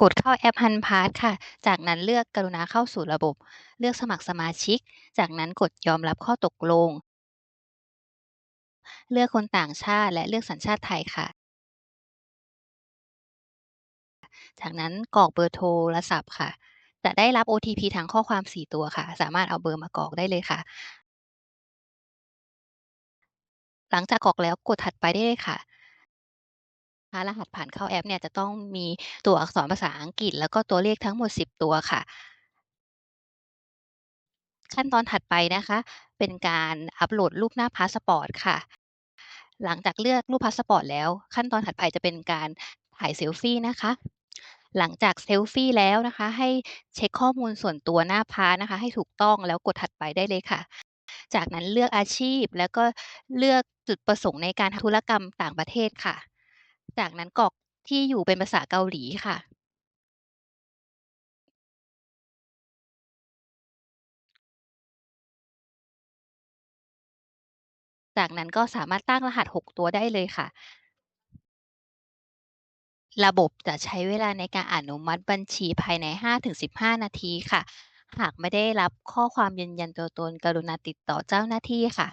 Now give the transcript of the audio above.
กดเข้าแอป HonPass ค่ะ จากนั้นเลือกกรุณาเข้าสู่ระบบ เลือกสมัครสมาชิก จากนั้นกดยอมรับข้อตกลง เลือกคนต่างชาติและเลือกสัญชาติไทยค่ะ จากนั้นกรอกเบอร์โทรศัพท์ค่ะ จะได้รับ OTP ทางข้อความ 4 ตัวค่ะ สามารถเอาเบอร์มากรอกได้เลยค่ะ หลังจากกรอกแล้วกดถัดไปได้เลยค่ะ รหัสผ่านเข้าแอปเนี่ยจะต้องมีตัวอักษรภาษาอังกฤษ แล้วก็ตัวเลขทั้งหมด 10 ตัวค่ะ ขั้นตอนถัดไปนะคะ เป็นการอัปโหลดรูปหน้าพาสปอร์ตค่ะ หลังจากเลือกรูปพาสปอร์ตแล้ว ขั้นตอนถัดไปจะเป็นการถ่ายเซลฟี่นะคะหลังจากเซลฟี่แล้วนะคะ ให้เช็กข้อมูลส่วนตัวหน้าพานะคะ ให้ถูกต้องแล้วกดถัดไปได้เลยค่ะ จากนั้นเลือกอาชีพแล้วก็เลือกจุดประสงค์ในการธุรกรรมต่างประเทศค่ะ จากนั้นกรอกที่อยู่เป็นภาษาเกาหลีค่ะ จากนั้นก็สามารถตั้งรหัส 6 ตัวได้เลยค่ะ ระบบจะใช้เวลาในการอนุมัติบัญชีภายใน 5-15 นาทีค่ะ หากไม่ได้รับข้อความยืนยันตัวตนกรุณาติดต่อเจ้าหน้าที่ค่ะ